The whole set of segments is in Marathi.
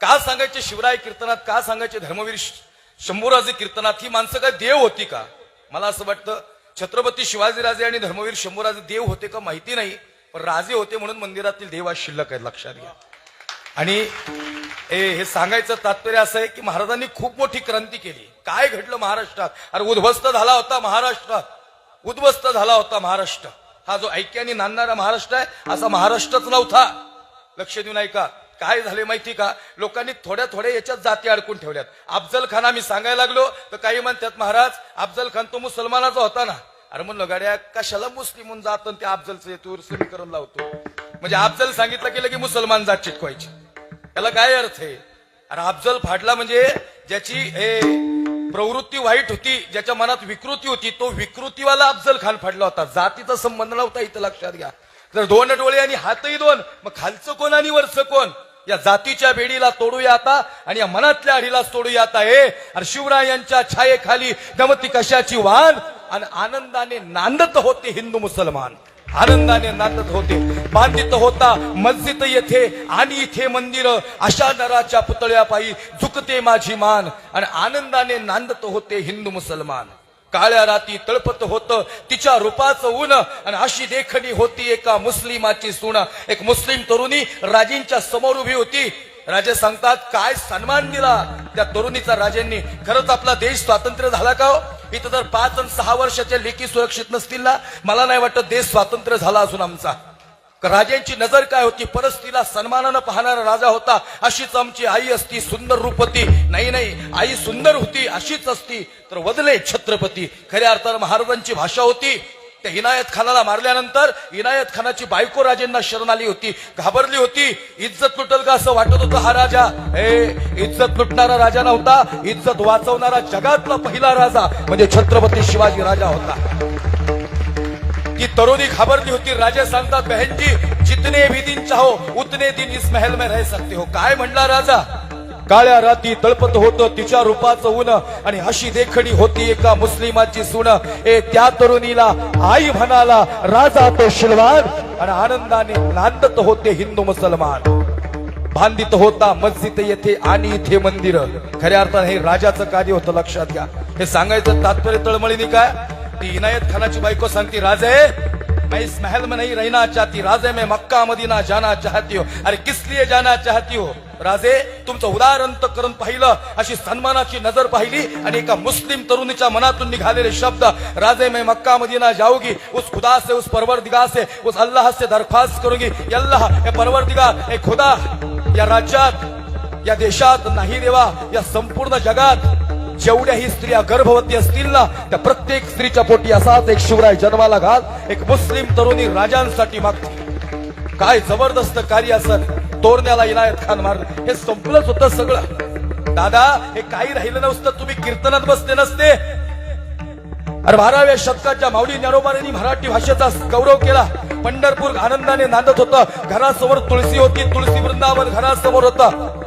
का सांगायचे शिवराय कीर्तनात का सांगायचे धर्मवीर शंभूराजे कीर्तनात? ही माणसं काय देव होती का? मला असं वाटतं छत्रपती शिवाजीराजे आणि धर्मवीर शंभूराजे देव होते का माहिती नाही पण राजे होते म्हणून मंदिरातील देव आज शिल्लक आहे लक्षात घ्या. आणि हे सांगायचं तात्पर्य असं आहे की महाराजांनी खूप मोठी क्रांती केली. काय घडलं महाराष्ट्रात? अरे उद्ध्वस्त झाला होता महाराष्ट्रात उद्ध्वस्त झाला होता महाराष्ट्र. हा जो ऐक्याने नांदणारा महाराष्ट्र आहे असा महाराष्ट्रच नव्हता. लक्ष देऊन ऐका काय झाले माहिती का? लोकांनी थोड्या थोड्या याच्यात जाती अडकून ठेवल्यात. अफजल खान आम्ही सांगायला लागलो तर काही म्हणतात महाराज अफजल खान तो मुसलमानाचा होता ना. अरे म्हणलं गाड्या कशाला मुस्लिम म्हणून जात ते त्या अफजलचं येतो समीकरण लावतो? म्हणजे अफजल सांगितलं गेलं की मुसलमान जात चिटकवायची. त्याला काय अर्थ आहे? अरे अफजल फाडला म्हणजे ज्याची हे प्रवृत्ती वाईट होती ज्याच्या मनात विकृती होती तो विकृतीवाला अफजल खान फाडला होता. जातीचा संबंध नव्हता इथं लक्षात घ्या. जर दोन डोळे आणि हातही दोन. मग खालचं कोण आणि वरचं कोण? या जातीच्या बेडीला तोडूया आता आणि या मनातल्या अडीला तोडूया आता हे. अरे शिवरायांच्या छायेखाली दमती कशाची वाण आणि आनंदाने नांदत होते हिंदू मुसलमान. आनंदाने नांदत होते. बांधित होता मस्जिद येथे आणि इथे मंदिर. अशा नराच्या पुतळ्यापायी झुकते माझी मान आणि आनंदाने नांदत होते हिंदू मुसलमान. काळ्या राती तळपत होत तिच्या रूपाचं ऊन आणि अशी देखणी होती एका मुस्लिमाची सून. एक मुस्लिम तरुणी राजेंच्या समोर उभी होती. राजे सांगतात काय सन्मान दिला? त्या तरुणीचा राजेंनी खरंच आपला देश स्वातंत्र्य झाला का हो? इथं जर पाच आणि सहा वर्षाच्या लेखी सुरक्षित नसतील ना मला नाही वाटत देश स्वातंत्र्य झाला अजून आमचा. राजांची नजर काय होती? परस्तीला सन्मानानं पाहणारा राजा होता अशीच आमची आई असती सुंदर रूपती. नाही नाही आई सुंदर होती अशीच असती. तर वदले छत्रपती. खऱ्या अर्थानं महाराजांची भाषा होती त्या इनायत खानाला मारल्यानंतर इनायत खानाची बायको राजेंना शरण आली होती घाबरली होती. इज्जत लुटल का असं वाटत होतं हा राजा. हे इज्जत लुटणारा राजा नव्हता इज्जत वाचवणारा जगातला पहिला राजा म्हणजे छत्रपती शिवाजी राजा होता. ती तरुणी घाबरली होती राजा सांगतात बहनजी जितने भी दिन चाहो उतने दिन इस महल में रह सकते हो. काय म्हणला राजा? काळ्या राती तळपत होत तिच्या रूपाचं ऊन आणि अशी देखणी होती एका मुस्लिमाची सुन. ए त्या तरुणीला आई म्हणाला राजा तो शिलवान. आणि आनंदाने नांदत होते हिंदू मुसलमान. बांधित होता मस्जिद येथे आणि इथे मंदिर. खऱ्या अर्थाने हे राजाचं कार्य होतं लक्षात घ्या. हे सांगायचं तात्पर्य तळमळीने काय? ती इनायत खानाची बायको सांगते राजे मैं इस महल में नहीं रहना चाहती। राजे में मक्का मदीना जाना चाहती हो। अरे किस लिए जाना चाहती हो? राजे तुमचं उदार करून पाहिलं अशी सन्मानाची नजर पाहिली आणि एका मुस्लिम तरुणीच्या मनातून निघालेले शब्द राजे मैं मक्का मदीना जाऊगी उस खुदा से उस परवरदिगार से उस अल्लाह से दरखास्त करूंगी। अल्लाह हे परवरदिगार हे खुदा या राज्यात या देशात नाही देवा या संपूर्ण जगात जेवढ्याही स्त्रिया गर्भवती असतील ना त्या प्रत्येक स्त्रीच्या पोटी असाच एक शिवराय जन्माला घाल एक मुस्लिम तरुणी राजांसाठी मागते काय जबरदस्त कार्य असत तोरण्याला इनायत खान मार. हे संपलंच होतं सगळं. दादा हे काही राहिलं नसतं तुम्ही कीर्तनात बसले नसते. अरे बाराव्या शतकाच्या माऊली ज्ञानोबारांनी मराठी भाषेचा गौरव केला. पंढरपूर आनंदाने नांदत होतं. घरासमोर तुळशी होती तुळशी वृंदावन घरासमोर होतं.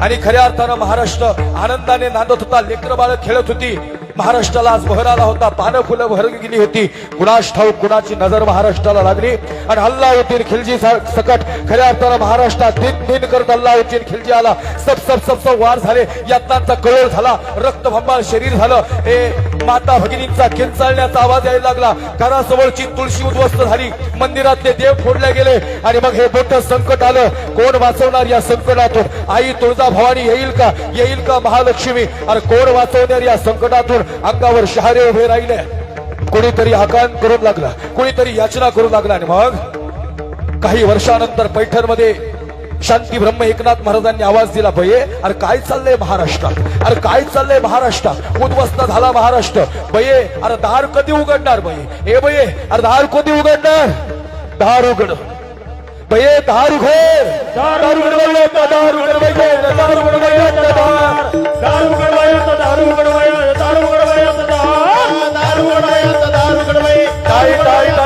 आणि खऱ्या अर्थानं महाराष्ट्र आनंदाने नांदत होता. लेकर बाळ खेळत होती. महाराष्ट्राला आज बहर आला होता. पानं फुलं भर गेली होती. गुणाश ठाऊक कुणाची नजर महाराष्ट्राला लागली. आणि अल्लाउद्दीन खिलजी सकट खऱ्या अर्थानं महाराष्ट्रात दिन दिन करत अल्लाउद्दीन खिलजी आला. सब सब सब सब वार झाले. यातनांचा कळोळ झाला. रक्तभंबाळ शरीर झालं. हे माता भगिनींचा किंचाळण्याचा आवाज यायला लागला. घरासमोरची तुळशी उद्ध्वस्त झाली. मंदिरातले देव फोडले गेले. आणि मग हे मोठं संकट आलं. कोण वाचवणार या संकटातून? आई तुळजा भवानी येईल का? येईल का महालक्ष्मी? अरे कोण वाचवणार या संकटातून? अंगावर शहारे उभे राहिले. कोणीतरी आकान करून लागला कोणीतरी याचना करू लागला आणि मग काही वर्षानंतर पैठणमध्ये शांती ब्रह्म एकनाथ महाराजांनी आवाज दिला बये अरे काय चाललंय महाराष्ट्रात? अरे काय चाललंय महाराष्ट्रात? उद्ध्वस्त झाला महाराष्ट्र. बये अरे दार कधी उघडणार बये ए बये अरे दार कधी उघडणार? दार उघड. बये दार उघड. दार उघड दार उघड दार उघड दार उघडवायचं दारू उघडवायचं. tá aí, tá aí, tá aí.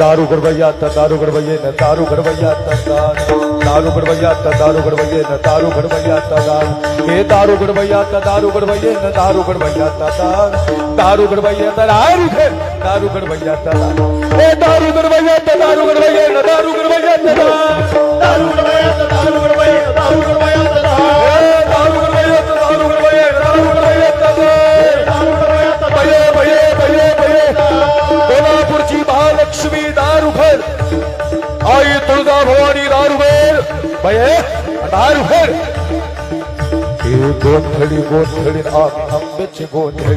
दारू गडबैया त दारू गडबैये न दारू गडबैया त दान दारू गडबैया त दारू गडबैये न दारू गडबैया त दान हे दारू गडबैया त दारू गडबैये न दारू गडबैया त दान दारू गडबैया त दारू घे दारू गडबैया त दान हे दारू गडबैया त दारू गडबैये न दारू गडबैया त दान दारू गडबैया त दारू गडबैये न तुळजा भवानी दारुघर बये दारुघर हे गोंधळी गोंधळी आम्ही आंब्याची गोंधळी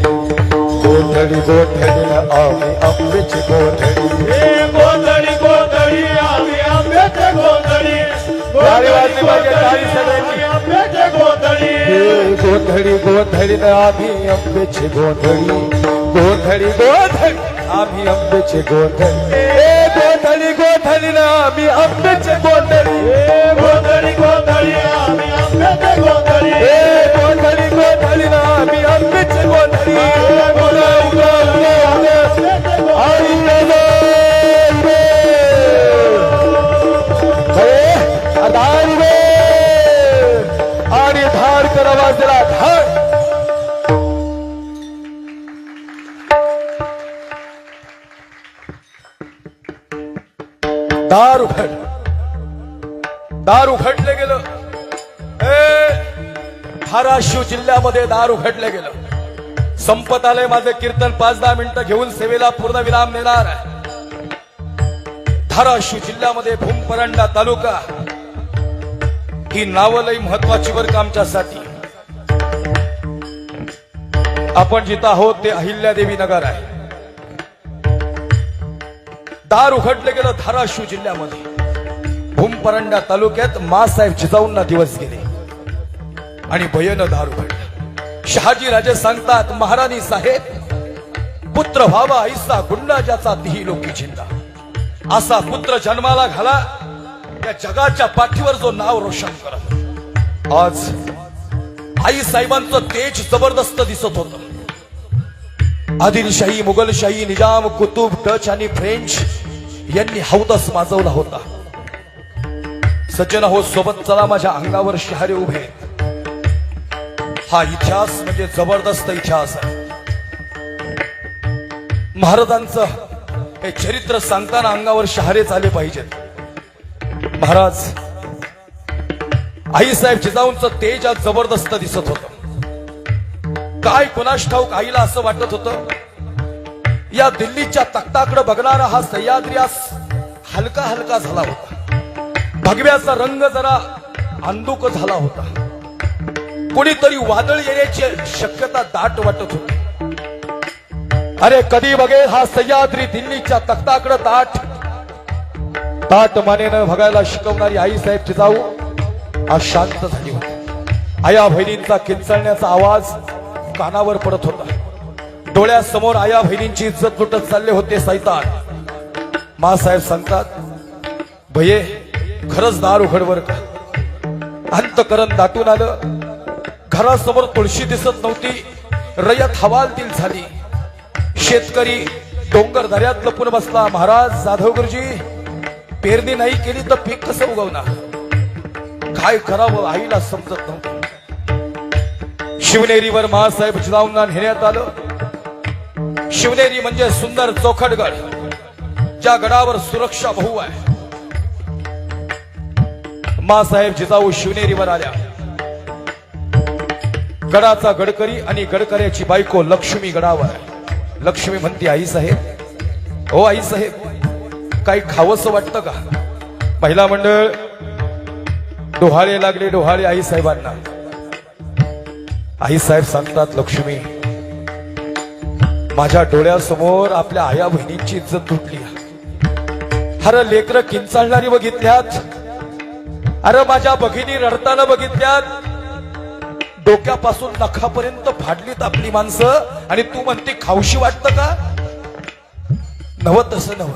गोंधळी गोंधळी आम्ही आंब्याची गोंधळी हे गोंधळी गोंधळी आम्ही आंब्याचे गोंधळी गोंधळी गोंधळी आम्ही आंब्याची गोंधळी गोंधळी गोंधळी आम्ही आंब्याची गोंधळी हे गोंधळी गोंधळी आम्ही आंब्याची गोंधळी हे गोंधळी गोंधळी आम्ही आंब्याचे गोंधळी हे गोंधळी गोंधळी आम्ही आंब्याची गोंधळी उगा, उगा, उगा, उगा. आई दार उघड दार उघडलं गेलं. ए धाराशिव जिल्ह्यामध्ये दार उघडलं गेलं. संपत आलंय माझं कीर्तन. पाच दहा मिनिटं घेऊन सेवेला पूर्ण विराम देणार आहे. धाराशिव जिल्ह्यामध्ये भूमपरंडा तालुका. ही नावं लई महत्वाची वर्ग आमच्यासाठी. आपण जिथं आहोत ते अहिल्यादेवी नगर आहे. दार उघडलं गेलं धाराशिव जिल्ह्यामध्ये. भूमपरंडा तालुक्यात मासाहेब जिजाऊंना दिवस गेले. आणि भयनं दार उघडलं. शहाजी राजे सांगतात महाराणी साहेब पुत्र व्हावा ऐसा गुंडा ज्याचा तिही लोकी चिंता असा पुत्र जन्माला घाला या जगाच्या पाठीवर जो नाव रोशन करत. आज आई साहेबांचं तेज जबरदस्त दिसत होत. आदिलशाही मुघलशाही निजाम कुतुब डच आणि फ्रेंच यांनी हौदस माजवला होता. सज्जन हो सोबत चला माझ्या अंगावर शहारे उभे. हा इतिहास म्हणजे जबरदस्त इतिहास आहे. महाराजांचं हे चरित्र सांगताना अंगावर शहारेच आले पाहिजेत. महाराज आईसाहेब जिजाऊंचं तेज आज जबरदस्त दिसत होतं. काय कुणाश ठाऊक आईला असं वाटत होतं? या दिल्लीच्या तख्ताकडे बघणारा हा सह्याद्री हलका हलका झाला होता. भगव्याचा रंग जरा अंधुक झाला होता. कुणीतरी वादळ येण्याची शक्यता दाट वाटत होती. अरे कधी बघेल हा सह्याद्री दिल्लीच्या तख्ताकडे ताट ताट मानेनं बघायला शिकवणारी आई साहेब जिजाऊ हो, आज झाली होती. आया बहिणींचा किंचळण्याचा आवाज कानावर पडत होता. डोळ्यासमोर आया बहिणींची इज्जत लुटत चालले होते सैतान. मासाहेब सांगतात भये खरंच दार उघडवर का? अंतकरण दाटून आलं. घरासमोर तुळशी दिसत नव्हती. रयत हवालतील झाली. शेतकरी डोंगर दऱ्यात लपून बसला. महाराज जाधव गुरुजी पेरणी नाही केली तर पीक कसं उगवणार? काय करावं आईला समजत नव्हतं. शिवनेरीवर महासाहेब जिजाऊंना नेण्यात आलं. शिवनेरी म्हणजे सुंदर चोखट गड ज्या गडावर सुरक्षा भाऊ आहे. मासाहेब जिजाऊ शिवनेरीवर आल्या. गडाचा गडकरी आणि गडकऱ्याची बायको लक्ष्मी गडावर आहे. लक्ष्मी म्हणते आई साहेब हो आई साहेब काही खावंस वाटतं का? महिला मंडळ डोहाळे लागले डोहाळे आई साहेबांना. आई साहेब सांगतात लक्ष्मी माझ्या डोळ्यासमोर आपल्या आया बहिणींची इज्जत तुटली. अरे लेकर किंचाळणारी बघितल्यात. अरे माझ्या भगिनी रडताना बघितल्यात. डोक्यापासून नखापर्यंत फाडलीत आपली माणसं. आणि तू म्हणते खाऊशी वाटतं का? नव तसं नव.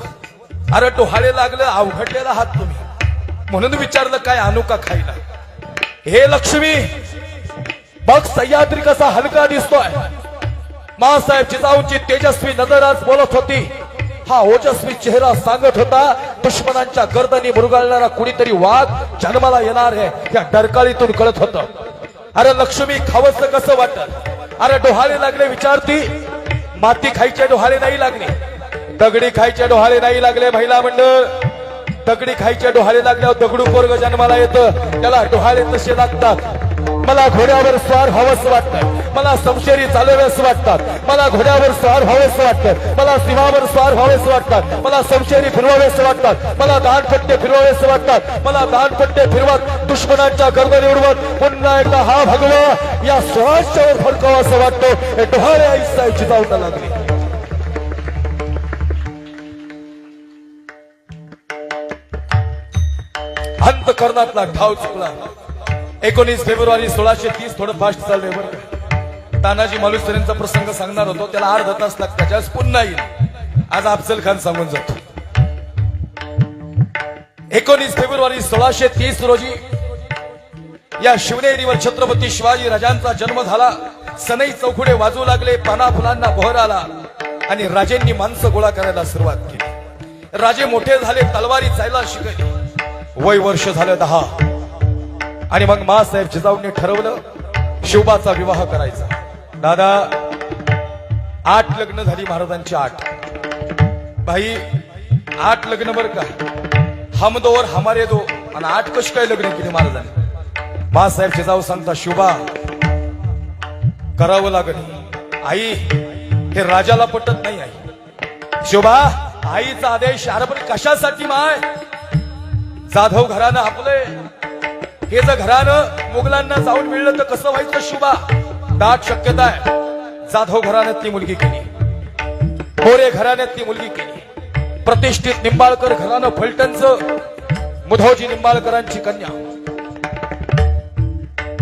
अरे डोहाळे लागलं अवघडलेला आहात तुम्ही. म्हणून विचारलं काय आणू का खायला? हे लक्ष्मी बघ सह्याद्री कसा हलका दिसतोय. मासाहेब जिजाऊंची तेजस्वी नजर आज बोलत होती. हा ओजस्वी चेहरा सांगत होता दुश्मनांच्या गर्दनी मुरगाळणारा कुणीतरी वाघ जन्माला येणार आहे या डरकाळीतून कळत होत. अरे लक्ष्मी खावस कसं वाटत अरे डोहाळे लागले विचारती. माती खायचे डोहाळे नाही लागले. दगडी खायचे डोहाळे नाही लागले महिला मंडळ. दगडी खायचे डोहाळे लागल्यावर दगडू पोरग जन्माला येतं. त्याला डोहाळे तसे लागतात. मला घोड्यावर स्वार व्हावंसं वाटतं. मला समशेरी चालवावंच वाटतात. मला घोड्यावर स्वार व्हावंच वाटतं. मला सिंहावर स्वार व्हावेच वाटतात. मला समशेरी फिरवावेस वाटतात. मला दानपट्टे फिरवावेस वाटतात. मला दानपट्टे फिरवत दुश्मनांच्या गर्द उडवत पुन्हा एकदा हा भगवा या स्वराज्यावर फडकावा असं वाटतो. हे डोहाळे आईसा जिजावता लागली. अंतकरणातला ठाव चुकला. एकोणीस फेब्रुवारी सोळाशे तीस थोडं फास्ट चाललंय बरं तानाजी मालुसरेंचा प्रसंग सांगणार होतो त्याला अर्धा तास लागतात त्याच्यास पुन्हा येईल. आज अफजल खान सांगून जातो. एकोणीस फेब्रुवारी सोळाशे तीस रोजी या शिवनेरीवर छत्रपती शिवाजी राजांचा जन्म झाला. सनई चौखुडे वाजू लागले पाना फुलांना बहर आला आणि राजेंनी माणसं गोळा करायला सुरुवात केली. राजे मोठे झाले तलवारी चायला शिकले. वय वर्ष झालं दहा. आणि मग मासाहेब जिजाऊंनी ठरवलं शिवबाचा विवाह करायचा. दादा आठ लग्न झाली महाराजांची आठ. भाई आठ लग्न बर का? हम दो और हमारे दो. आणि आठ कशी काय लग्न केली महाराजांनी? मासाहेब जिजाऊ सांगता शिवबा करावं लागल आई हे राजाला पटत नाही आई. शिवबा आईचा आदेश अरे पण कशासाठी माय? जाधव घरानं आपले हे जर घरानं मुघलांना जाऊन मिळलं तर कसं व्हायचं शुभा? दाट शक्यता आहे. जाधव घराण्यातली मुलगी केली. होरे घराण्यात ती मुलगी केली. प्रतिष्ठित निंबाळकर घरानं फलटणचं मुधोजी निंबाळकरांची कन्या.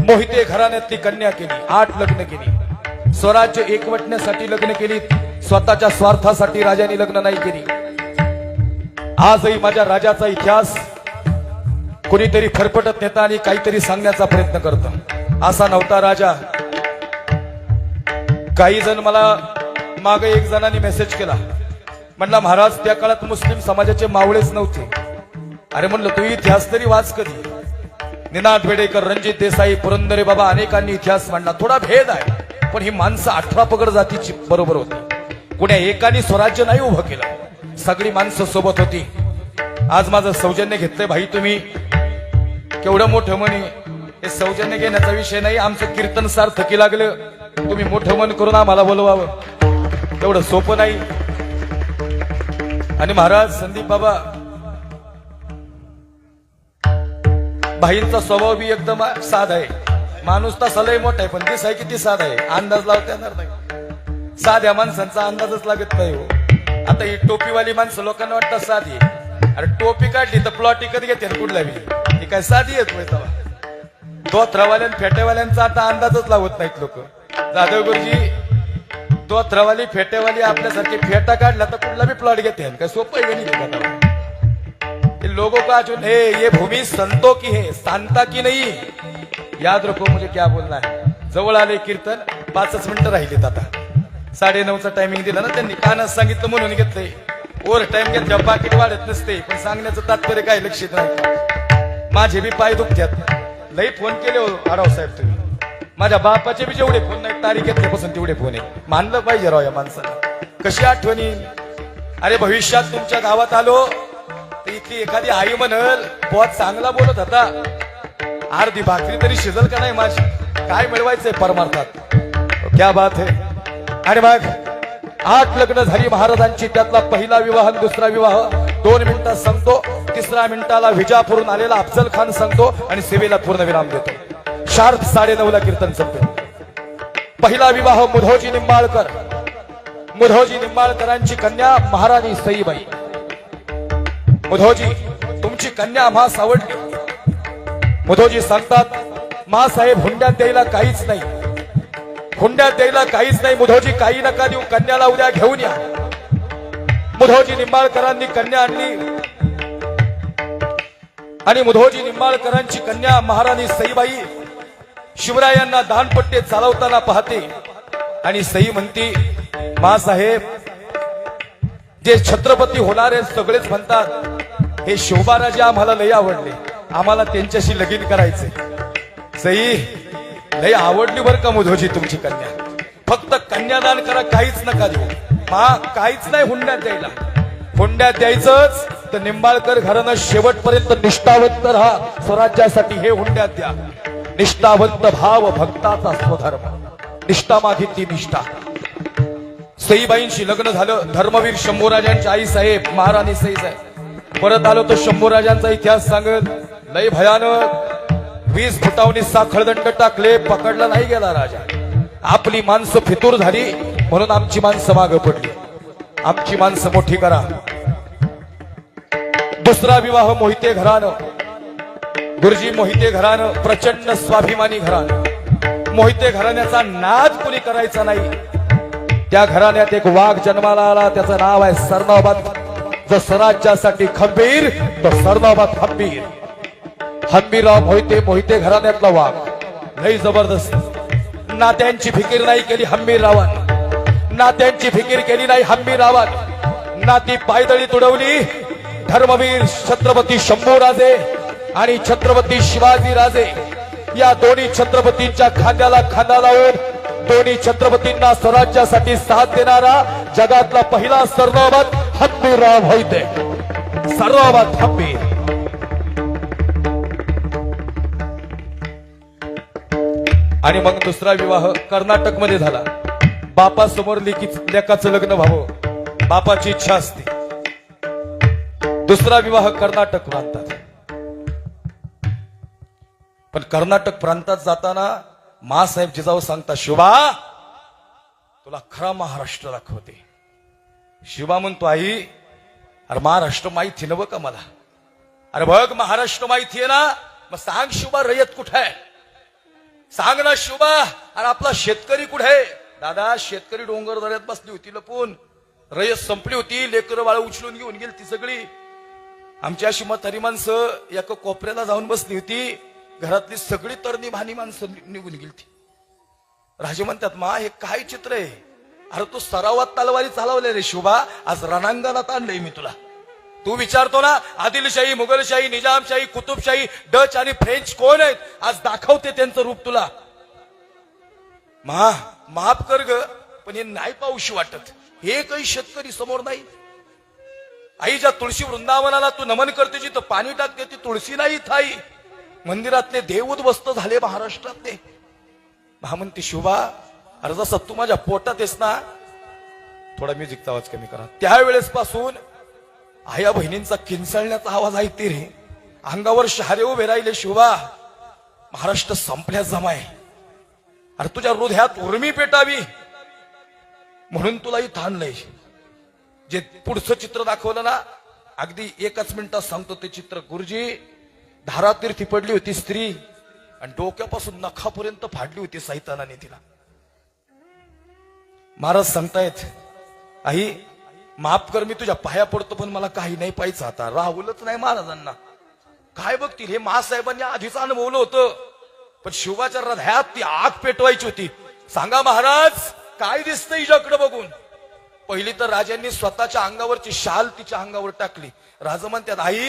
मोहिते घराण्यातली कन्या केली. आठ लग्न केली. स्वराज्य एकवटण्यासाठी लग्न केली स्वतःच्या स्वार्थासाठी राजाने लग्न नाही केली. आजही माझ्या राजाचा इतिहास कुणीतरी फरफटत नेता आणि काहीतरी सांगण्याचा प्रयत्न करत. असा नव्हता राजा. काही जण मला मागे एक जणांनी मेसेज केला. म्हणला महाराज त्या काळात मुस्लिम समाजाचे मावळेच नव्हते. अरे म्हणलं तू इतिहास तरी वाच कधी? निनाद बेडेकर रणजित देसाई पुरंदरे बाबा अनेकांनी इतिहास मांडला. थोडा भेद आहे पण ही माणसं अठरा पगड जातीची बरोबर होती. कुण्या एकाने स्वराज्य नाही उभं केलं. सगळी माणसं सोबत होती. आज माझं सौजन्य घेतलंय भाई तुम्ही. केवढं मोठं म्हणे? हे सौजन्य घेण्याचा विषय नाही आमचं कीर्तन सार्थकी लागलं. तुम्ही मोठं मन करून आम्हाला बोलवावं. तेवढं सोपं नाही. आणि महाराज संदीप बाबा भाईंचा स्वभाव बी एकदम साध आहे. माणूस तसा लय मोठा आहे पण दिस आहे किती साधा आहे. अंदाज लावता येणार नाही. साध्या माणसांचा अंदाजच लागत नाही हो. आता ही टोपीवाली माणसं लोकांना वाटतं साधी अरे टोपी काढली तर प्लॉट विकत घेते ना कुठल्या बी. काय साधी येत होय तेव्हा. दोथरावाल्या आता अंदाजच लावत नाहीत लोक. जाधव गुरुजी दोथरावाली फेटेवाली आपल्यासारखी फेटा काढला तर कुठला बी प्लॉट घेते काय सोपं आहे का नाही हे ये लोगों का ये की है? सांता की नाही? याद रखो म्हणजे क्या बोलना है. जवळ आले कीर्तन पाचच मिनिटं राहिलीत आता. साडे नऊचा टायमिंग दिला ना त्यांनी. कानात सांगितलं म्हणून घेतलंय. ओव्हर टाइम घेतल्या पाकिट वाढत नसते पण सांगण्याचं तात्पर्य काय लक्षात नाही. माझे बी पाय दुखत्यात लई फोन केले हो आढाव साहेब तुम्ही. माझ्या बापाचे बी जेवढे फोन नाही तारीख घेतल्यापासून तेवढे फोन आहे मानलं पाहिजे राव या माणसाला. कशी आठवणी अरे भविष्यात तुमच्या गावात आलो तर इथली एखादी आई म्हणल बहुत चांगला बोलत होता. अर्धी भाकरी तरी शिजल का नाही माझी? काय मिळवायचंय परमार्थात? क्या बात आहे आणि मग आठ लग्न झाली महाराजांची त्यातला पहिला विवाह दुसरा विवाह. दोन मिनिटात सांगतो तिसऱ्या मिनिटाला विजापूरून आलेला अफजल खान सांगतो आणि सेवेला पूर्ण विराम देतो. शार्प साडे ला कीर्तन संपतो पहिला विवाह मुधोजी निंबाळकर. मुधोजी निंबाळकरांची कन्या महाराणी सईबाई. मुधोजी तुमची कन्या आम्हास आवडली मुधोजी सांगतात मासाहेब हुंड्यात द्यायला काहीच नाही. हुंड्यात द्यायला काहीच नाही. मुधोजी काही नका देऊ. कन्याला उद्या घेऊन या. मुधोजी निंबाळकरांनी कन्या आणली. आणि मुधोजी निंबाळकरांची कन्या महाराणी सईबाई शिवरायांना दानपट्टे चालवताना पाहते. आणि सई म्हणती मासाहेब जे छत्रपती होणारे सगळेच म्हणतात हे शोभाराजे आम्हाला लय आवडले. आम्हाला त्यांच्याशी लगीन करायचे सई लय आवडली बरं का मुधोजी तुमची कन्या. फक्त कन्यादान करा काहीच नका देऊ. मा काहीच नाही हुंड्यात द्यायला. हुंड्यात द्यायचंच तर निंबाळकर घरानं शेवटपर्यंत निष्ठावंत राहा. स्वराज्यासाठी हे हुंड्यात द्या. निष्ठावंत भाव भक्ताचा स्वधर्म. निष्ठा मागितली निष्ठा. सईबाईंशी लग्न झालं धर्मवीर शंभूराजांची आई साहेब महाराणी सई साहेब. परत आलो तो शंभूराजांचा इतिहास सांगत लय भयानक. वीस फुटावनी साखळदंड टाकले पकडला नाही गेला राजा. आपली माणसं फितूर झाली. म्हणून आमची माणसं मागं पडली. आमची माणसं मोठी करा. दुसरा विवाह मोहिते घरानं. गुरुजी मोहिते घरानं प्रचंड स्वाभिमानी घरानं. मोहिते घराण्याचा नाद कुणी करायचा नाही. त्या घराण्यात एक वाघ जन्माला आला त्याचं नाव आहे सरनाबाद जो स्वराज्यासाठी खंबीर तो सरनाबाद खंबीर हंबीरराव मोहिते मोहिते घराण्यातला वाघ. लई जबरदस्त. नात्यांची फिकीर नाही केली हंबीर नात्यांची फिकीर केली नाही हंबीर रावात नाती पायदळी तुडवली. धर्मवीर छत्रपती शंभूराजे आणि छत्रपती शिवाजी राजे. या दोन्ही छत्रपतींच्या खांद्याला खांदा लावून दोन्ही छत्रपतींना स्वराज्यासाठी साथ देणारा जगातला पहिला सर्वात हंबीरराव होते सर्वात हंबीर आणि मग दुसरा विवाह कर्नाटकमध्ये झाला. बापासमोर लेकी लेकाचं लग्न व्हावं. बापाची इच्छा असते. दुसरा विवाह कर्नाटक प्रांतात. पण कर्नाटक प्रांतात जाताना मासाहेब जिजाऊ सांगता शिवा तुला खरा महाराष्ट्र दाखवते. शिवा म्हणतो आई अरे महाराष्ट्र माहिती नव का मला? अरे बघ महाराष्ट्र माहिती आहे ना? मग सांग शिवा रयत कुठे आहे? सांग ना शिवा अरे आपला शेतकरी कुठे आहे? दादा शेतकरी डोंगर दऱ्यात बसली होती लपून. रयत संपली होती लेकरं बाळ उचलून घेऊन गेली ती सगळी. आमच्या अशी म्हातारी माणसं एका कोपऱ्याला जाऊन बसली होती. घरातली सगळी तरणी भानी माणसं निघून गेली ती राजे म्हणतात मा हे काय चित्र आहे? अरे तू सरावात तलवारी चालवले रे शिवबा आज रणांगणात आणलंय मी तुला. तू विचारतो ना आदिलशाही मुघलशाही निजामशाही कुतुबशाही डच आणि फ्रेंच कोण आहेत? आज दाखवते त्यांचं रूप तुला. मा माफ कर ग पण हे नाही पाऊशी वाटत. हे काही शेतकरी समोर नाही. आई ज्या तुळशी वृंदावनाला तू नमन करते जिथं पाणी टाकते ती तुळशी नाही थाई. मंदिरातले देव उद्ध्वस्त झाले महाराष्ट्रातले. म्हणते शिवा अरे जसं तू माझ्या पोटात आहेस ना थोडा म्युझिकचा आवाज कमी करा. त्यावेळेस पासून आया बहिणींचा किंचाळण्याचा आवाज ऐकते रे. अंगावर शहारे उभे राहिले शिवा महाराष्ट्र संपल्या जमाय. अरे तुझ्या हृदयात उर्मी पेटावी. म्हणून तुलाही थांबलंय जे पुढचं चित्र दाखवलं ना अगदी एकच मिनिटात सांगतो ते चित्र. गुरुजी धारातीर्थी पडली होती स्त्री आणि डोक्यापासून नखापर्यंत फाडली होती सैतानाने तिला. महाराज सांगतायत आई माफ कर मी तुझ्या पाया पडतो पण मला काही नाही पाहिजे आता. राहुलच नाही महाराजांना. काय बघतील? हे महासाहेबांनी आधीच अनुभवलं होतं. पण शिवाच्या हृदयात ती आग पेटवायची होती. सांगा महाराज काय दिसतं हिच्याकडे बघून? पहिली तर राजांनी स्वतःच्या अंगावरची शाल तिच्या अंगावर टाकली. राजा म्हणतात आई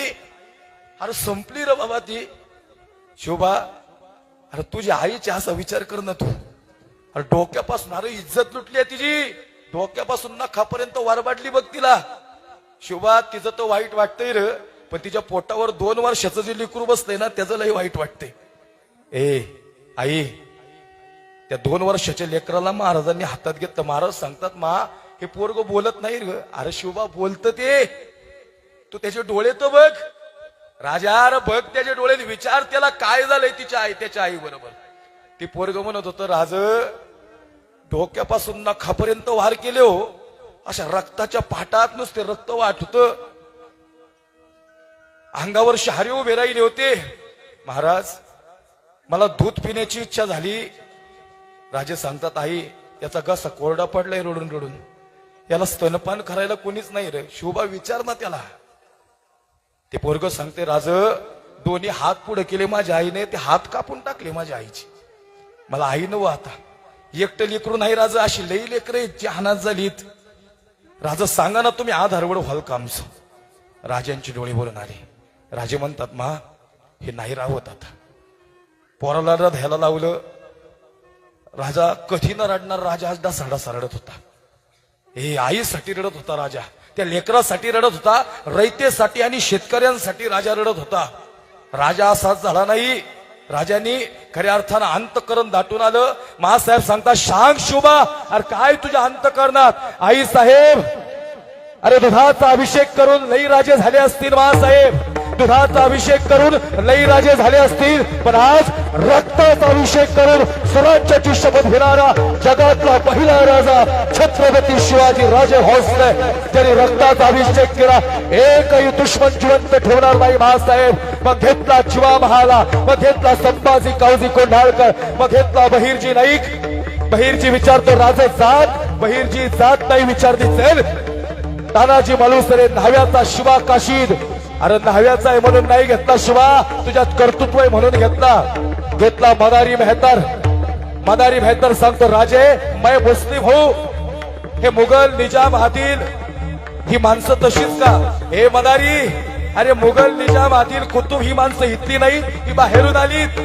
अरे संपली र बाबा ती. शोभा अरे तुझ्या आईची असा विचार कर ना तू. अरे डोक्यापासून अरे इज्जत लुटली आहे तिची. डोक्यापासून नखापर्यंत वारबाडली बघ तिला. शोभा तिचं तर वाईट वाटतंय र पण तिच्या पोटावर दोन वर्षाचं जे लिकरू बसतंय ना त्याचं लई वाईट वाटतंय. ए आई त्या दोन वर्षाच्या लेकराला महाराजांनी हातात घेतलं. महाराज सांगतात मा हे पोरग बोलत नाही अरे शिवबा बोलत ते. तू त्याचे डोळे तर बघ. राजा अरे बघ त्याचे डोळे विचार त्याला काय झालंय तिच्या आई त्याच्या आई बरोबर. ती पोरग म्हणत होतं राज डोक्यापासून नखापर्यंत वार केले हो. अशा रक्ताच्या पाटात नुसते रक्त वाट होत. अंगावर शहारे उभे राहिले होते. महाराज मला दूध पिण्याची इच्छा झाली. राजे सांगतात आई याचा घसा कोरडा पडलाय रडून रडून. याला स्तनपान करायला कोणीच नाही रे. शोभा विचार ना त्याला. ते पोरग सांगते राज दोन्ही हात पुढे केले माझ्या आईने ते हात कापून टाकले माझ्या आईची. मला आई नव आता. एकटं लेकरू नाही राजा अशी लई लेकर जी अनाथ झालीत. राजा सांगा ना तुम्ही आधारवड व्हाल का आमचं? राजांची डोळे बोलणारे राजे म्हणतात मा हे नाही राहत आता. पोराला ध्यायला लावलं. राजा कधी न रडणार राजा आज डासा रडत होता. हे आईसाठी रडत होता राजा. त्या लेकरासाठी रडत होता रयतेसाठी आणि शेतकऱ्यांसाठी राजा रडत होता. राजा असाच झाला नाही. राजांनी खऱ्या अर्थानं अंतकरण दाटून आलं. महासाहेब सांगता शांग शोभा अरे काय तुझ्या अंतकरणात? आई साहेब अरे दुधाचा अभिषेक करून लई राजे झाले असतील महासाहेब दुधाचा अभिषेक करून लई राजे झाले असतील पण आज रक्ताचा अभिषेक करून स्वराज्याची शपथ घेणारा जगातला पहिला राजा छत्रपती शिवाजी राजे भोसले त्यांनी रक्ताचा अभिषेक केला. एकही दुश्मन जिवंत ठेवणार नाही महासाहेब. मग घेतला चिवा महाला मग घेतला संभाजी कावजी कोंढाळकर मग घेतला बहिरजी नाईक. बहिरजी विचारतो राजे जात? बहिरजी जात नाही विचारली चल. तानाजी मालुसरे न्हाव्याचा शिवा काशीद. अरे न्हाव्याचा आहे म्हणून नाही घेतला शिवा. तुझ्यात कर्तृत्व आहे म्हणून घेतला. घेतला मदारी मेहतर. मदारी मेहतर सांगतो राजे मै मुस्लिम हो. हे मुघल निजाम आदिल ही माणसं तशीच का? हे मदारी. अरे मुघल निजाम आदिल कुतुब ही माणसं इथली नाही ही बाहेरून आलीत.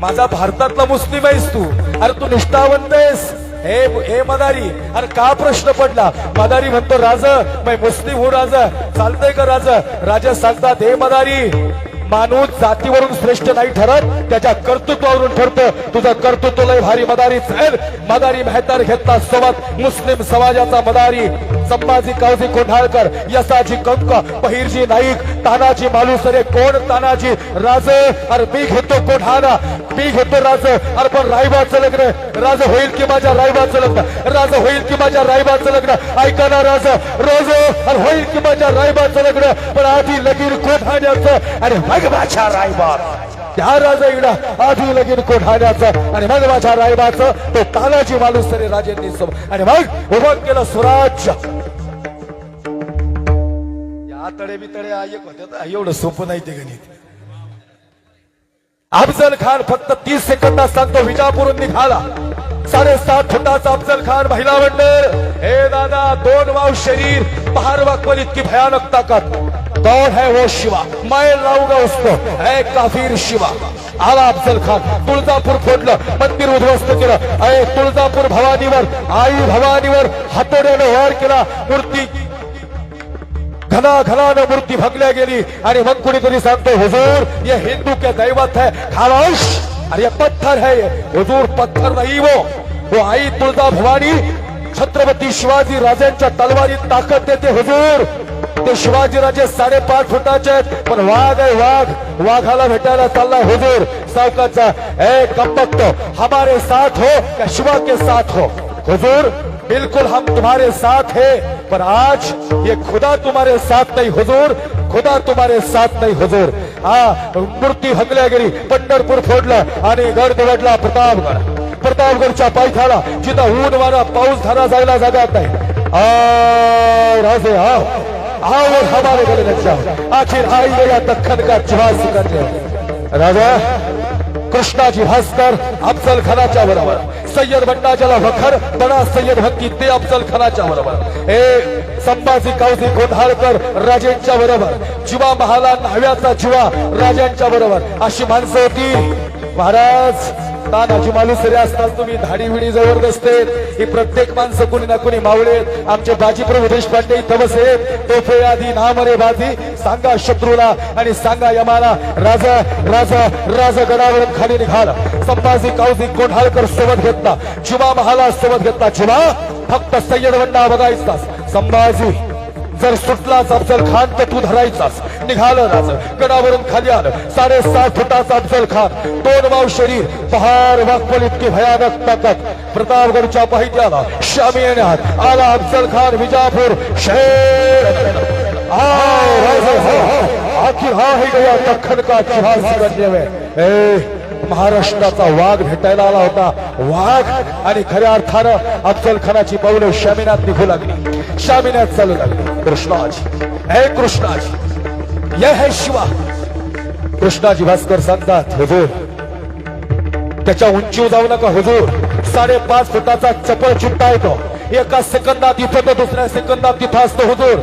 माझा भारतातला मुस्लिम आहेस तू. अरे तू निष्ठावंत आहेस. हे हे मदारी अरे का प्रश्न पडला? मदारी म्हणतो राज मै मुस्लिम हो राजा. चालतंय का राजा? राजा सांगतात हे मदारी माणूस जातीवरून श्रेष्ठ नाही ठरत त्याच्या कर्तृत्वावरून ठरतं. तुझं कर्तृत्व लय भारी मदारी चल. मदारी मेहतर घेतला सोबत मुस्लिम समाजाचा मदारी. संभाजी कावजी कोंढाळकर यसाजी कंक बहिरजी नाईक तानाजी मालुसरे कोण तानाजी? राज अरे मी घेतो कोढाणा. मी घेतो राज. अरे पण रायबाचं लग्न. राज होईल की माझ्या रायबाचं लग्न? राज होईल की माझ्या रायबाचं लग्न? ऐका ना राज. रोज अरे होईल की माझ्या रायबाचं लग्न? पण आधी लगीन कोठाण्याचं आणि मग माझ्या रायबा त्या राजा इकडं. आधी लगीन कोठाण्याचं आणि मग माझ्या रायबाचं. तो तानाजी मालुसरे राजेंनी सम- आणि मग उभं केलं स्वराज्य. या तडे बितडे एक होत्या एवढं सोपं नाही ते गणित. अफजल खान फक्त तीस सेकंदात सांगतो विजापूरून निघाला. साडेसात फुटाचा अफजल खान महिला मंडळ. हे दादा दोन वाव शरीर. पहार वाकवल इतकी भयानक ताकद. कौन है वो शिवा. मैं लाऊंगा उसको. है काफीर शिवा. आला अफजल खान. तुळजापूर फोडलं. मंदिर उद्ध्वस्त केलं. अय तुळजापूर भवानीवर आई भवानीवर हातोड्यानं वार केला. मूर्ती घना घनानं मूर्ती भगल्या गेली. आणि मग कुणीतरी सांगतो हुजूर ये हिंदू के दैवत है. खामोश. अरे पत्थर है ये. हुजूर पत्थर नाही वो. वो आई तुळजा भवानी छत्रपती शिवाजी राजांच्या तलवारीत ताकद देते हुजूर ते शिवाजी राजे साडेपाच फुटाचे आहेत पण वाघ आहे वाघ. वाघाला भेटायला चाललाय हुजूर सावकाचा ए कपक्त हमारे साथ हो का शिवा के साथ हो? हुजूर बिल्कुल हम तुम्हारे साथ है पर आज ये खुदा तुम्हारे साथ नहीं हुजूर। खुदा तुम्हारे साथ नाही हुजूर। हा मूर्ती हकल्या गेली पंढरपूर फोडलं आणि गड निवडला प्रतापगड प्रतापगडच्या पायथ्याला जिथं ऊन वारा पाऊस धारा जायला जागा नाही आओ राजे आओ। आओ और हमारे गले लग जाओ। आखिर आई गया दखन का जहाज करने। राजा कृष्णाजी भास्कर अफजल खानाच्या बरोबर सय्यद भट्टाच्याला वखर बडा सय्यद हक्की ते अफजल खानाच्या बरोबर हे संभाजी कावजी गोंधाळकर राजेंच्या बरोबर जीवा महाला न्हाव्याचा जीवा राजांच्या बरोबर अशी माणसं होती. महाराज नानाजी मालू सरे असतात तुम्ही धाडी विडी जबरदस्त ही प्रत्येक माणसं कुणी ना कुणी मावळेत आमचे बाजीप्रभू देशपांडे इथं बसेत तोफे आधी नामरे बाजी सांगा शत्रूला आणि सांगा यमाला राजा राजा राजा गडावरून खाली निघाला. संभाजी कावजी कोंढाळकर सोबत घेतला. जिवा महाला सोबत घेतला. जिवा फक्त सय्यद वंडा बघायचा. संभाजी जर सुटलाच अफजल खान तर तू धरायचाच निघालं राज. गडावरून खाली आलं. साडेसात फुटाचा अफजल खान. दोन वाव शरीर. पहार वाकपल इतकी भयानक ताकद. प्रतापगडच्या पाहित्याला शामी येण्यात आला अफजल खान विजापूर. शेर आखिर हा हे गया दख्खन का इतिहास ए महाराष्ट्राचा वाघ भेटायला आला होता. वाघ आणि खऱ्या अर्थानं अफजल खानाची पावलं शामिनात निघू लागली. शामिनात चालू लागली कृष्णाजी. हे कृष्णाजी. ये है शिवा. कृष्णाजी भास्कर सांगतात हुजूर त्याच्या उंचीवर जाऊ नका हुजूर. साडेपाच फुटाचा चपळ चिट्टा येतो. एका सेकंदात इथं तर दुसऱ्या सेकंदात तिथं असतो हुजूर.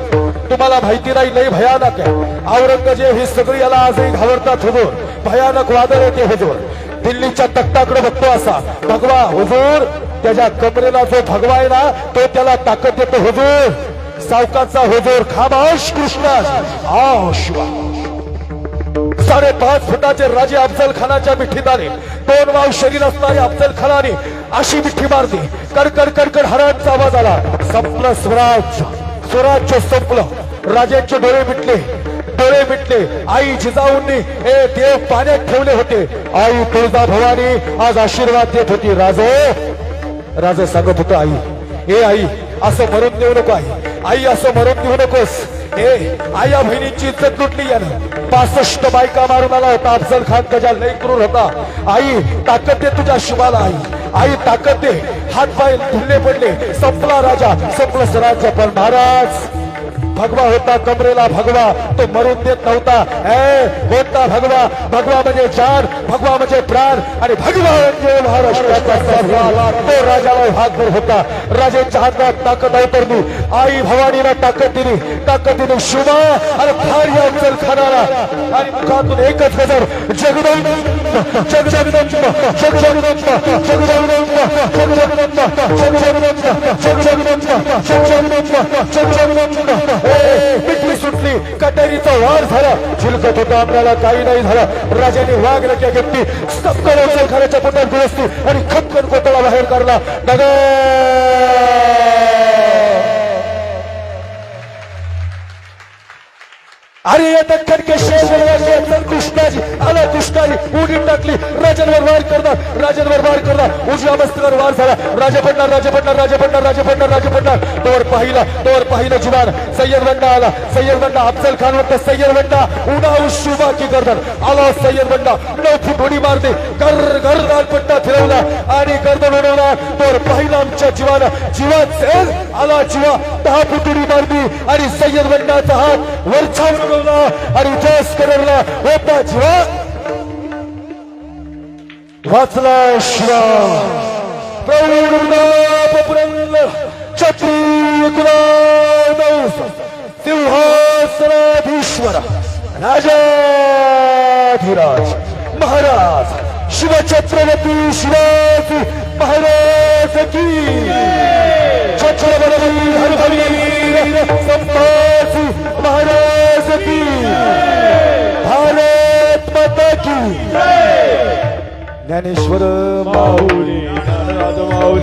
तुम्हाला माहिती नाही लई भयानक आहे. औरंगजेब ही सगळी याला आजही घाबरतात हुजूर. भयानक वादळ येते हुजूर. दिल्लीच्या तख्ताकडे बघतो असा. भगवा हुजूर त्याच्या कमरेला जो भगवा आहे ना तो त्याला ताकद देतो हुजूर. सावकाचा हुजूर खामाश कृष्णा आ साडेपाच फुटाचे राजे अफजल खानाच्या मिठीदाने दोन वाव शरीर असणारे अफजल खानाने अशी मिठी मारली. कडकड कडकड हरांचा आवाज आला. संपलं स्वराज स्वराज्य संपलं. राजांचे डोळे मिटले. डोळे मिटले. आई जिजाऊंनी हे देव पाण्यात ठेवले होते. आई तुळजा भवानी आज आशीर्वाद देत होती. राजे राजे सांगत होतो आई हे आई असं मरून देऊ नको आई. आई असं मरून देऊ नकोस. हे आया बहिणीची इज्जत लुटली यानं. पासष्ट बायका मारून आला होता. अफजल खान त्याच्या लय क्रूर होता. आई ताकद दे तुझ्या शिवाला आई. आई ताकद दे. हात पाय धुल्ले पडले. संपला राजा संपलं स्वराज्य पण महाराज. भगवा होता कमरेला भगवा तो मरून देत नव्हता ए होता भगवा भगवा म्हणजे चार भगवा म्हणजे प्राण आणि भगवा म्हणजे महाराष्ट्राचा तो राजाला भागभर होता राजाच्या हातात ताकद अवतरली आई भवानीला ताकद दिली ताकद दिली शुभा आणि भारी अफजल खानाला आणि मुखातून एकच गजर जगदंब जगजगदंब जगजगदंब जगजगदंब जगजगदंब जगजगदंब जगजगदंब जगजगदंब जगजगदंब मिठी सुटली. कटेरीचा वार झाला. झिलकत होता आपल्याला काही नाही झालं. राजाने वाघ रक्या घेतली सक्कल अफजल खानाच्या पोटात गुरसली आणि खपकन कोतळा बाहेर काढला. अरे या दख्खन के शेर कृष्णाजी आला कृष्णाजी उडी टाकली। राजांवर वार करणार राजांवर वार करणार उजव्या मस्तकावर वार झाला। राजा पडणार राजा पडणार राजा पडणार राजा पडणार राजा पडणार तोवर पाहिला तोवर पाहिलं जुवान सय्यद बंडा आला सय्यद बंडा अफजल खान म्हणतो सय्यद बंडा उडा शुभा की गर्दन। आला सय्यद बंडा नऊ फूट उडी मारते कर घर पट्टा फिरवला आणि गर्दन उडवला. तोवर पाहिला आमच्या जीवाला. जीवा सेल आला जीवा. दहा फूट उडी मारली आणि सय्यद बंडाचा हात वरछावर ಕರೋಣ आणि विकास करोला होता जीवा. वाचला शिवा प्रौढ पुरंग क्षत्रिय कुला सिंहासनाधीश्वर राजाधिराज महाराज शिवछत्रपती शिवाजी महाराज की. महाराज की. भारत माता की. ज्ञानेश्वर माऊली माऊली.